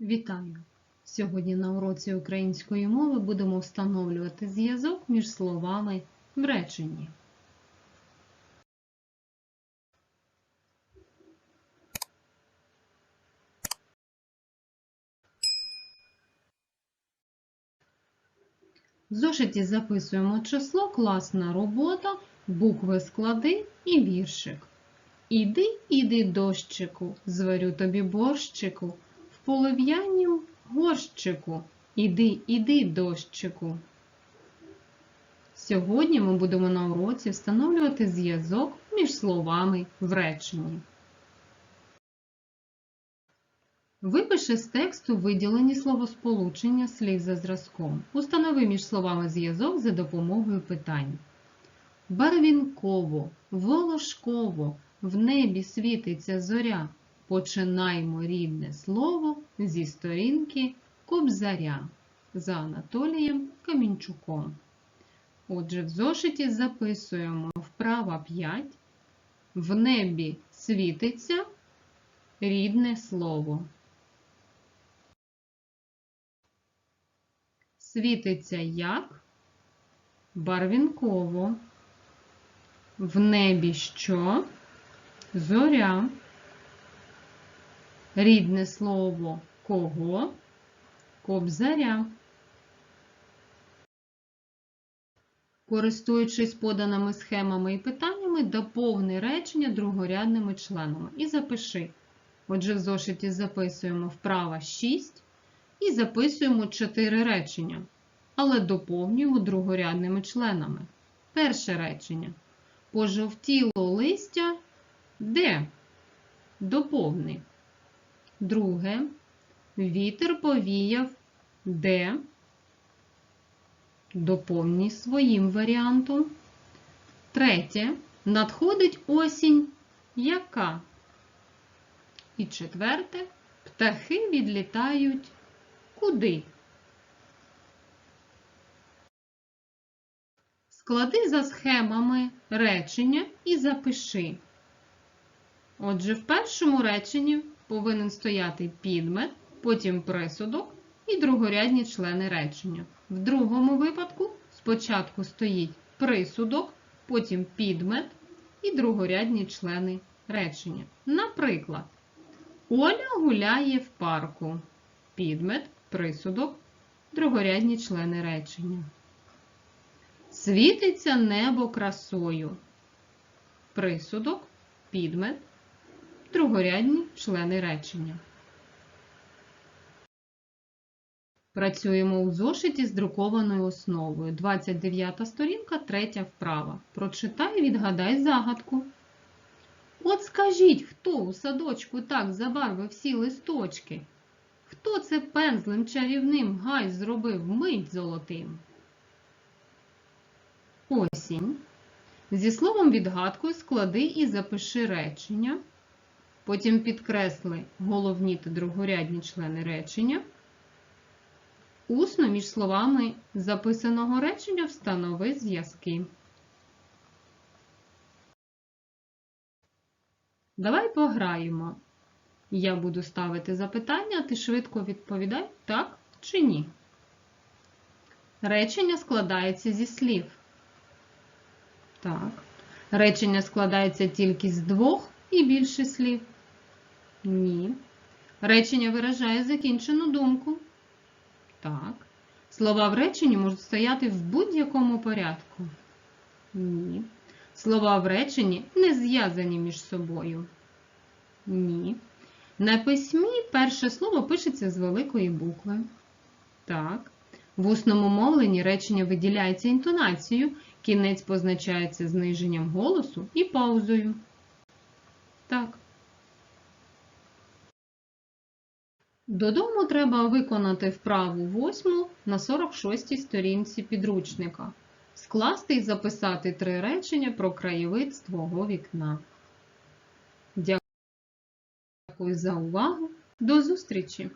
Вітаю! Сьогодні на уроці української мови будемо встановлювати зв'язок між словами в реченні. В зошиті записуємо число, класна робота, букви склади і віршик. Іди, іди, дощику, зварю тобі борщику, в полив'янім горщику. Іди, іди, дощику. Сьогодні ми будемо на уроці встановлювати зв'язок між словами в реченні. Випиши з тексту виділені словосполучення слів за зразком. Установи між словами зв'язок за допомогою питань. Барвінково, волошково, в небі світиться зоря. Починаймо рідне слово зі сторінки Кобзаря за Анатолієм Камінчуком. Отже, в зошиті записуємо вправа 5. В небі світиться рідне слово. Світиться як? Барвінково. В небі що? Зоря. Рідне слово кого? Кобзаря. Користуючись поданими схемами і питаннями, доповни речення другорядними членами і запиши. Отже, в зошиті записуємо вправа 6 і записуємо 4 речення, але доповнюємо другорядними членами. Перше речення. Пожовтіло листя де? Доповни. Друге. Вітер повіяв де? Доповнюй своїм варіантом. Третє. Надходить осінь яка? І четверте. Птахи відлітають куди? Склади за схемами речення і запиши. Отже, в першому реченні повинен стояти підмет, потім присудок і другорядні члени речення. В другому випадку спочатку стоїть присудок, потім підмет і другорядні члени речення. Наприклад, Оля гуляє в парку. Підмет, присудок, другорядні члени речення. Світиться небо красою. Присудок, підмет, другорядні члени речення. Працюємо у зошиті з друкованою основою. 29 сторінка, 3 вправа. Прочитай відгадай загадку. От скажіть, хто у садочку так забарвив всі листочки? Хто це пензлем чарівним гай зробив мить золотим? Осінь. Зі словом відгадкою склади і запиши речення. Потім підкресли головні та другорядні члени речення. Усно між словами записаного речення встанови зв'язки. Давай пограємо. Я буду ставити запитання, ти швидко відповідай так чи ні. Речення складається зі слів. Так. Речення складається тільки з двох і більше слів. Ні. Речення виражає закінчену думку. Так. Слова в реченні можуть стояти в будь-якому порядку. Ні. Слова в реченні не зв'язані між собою. Ні. На письмі перше слово пишеться з великої букви. Так. В усному мовленні речення виділяється інтонацією, кінець позначається зниженням голосу і паузою. Так. Додому треба виконати вправу 8 на 46 сторінці підручника. Скласти і записати три речення про краєвид з твого вікна. Дякую за увагу. До зустрічі!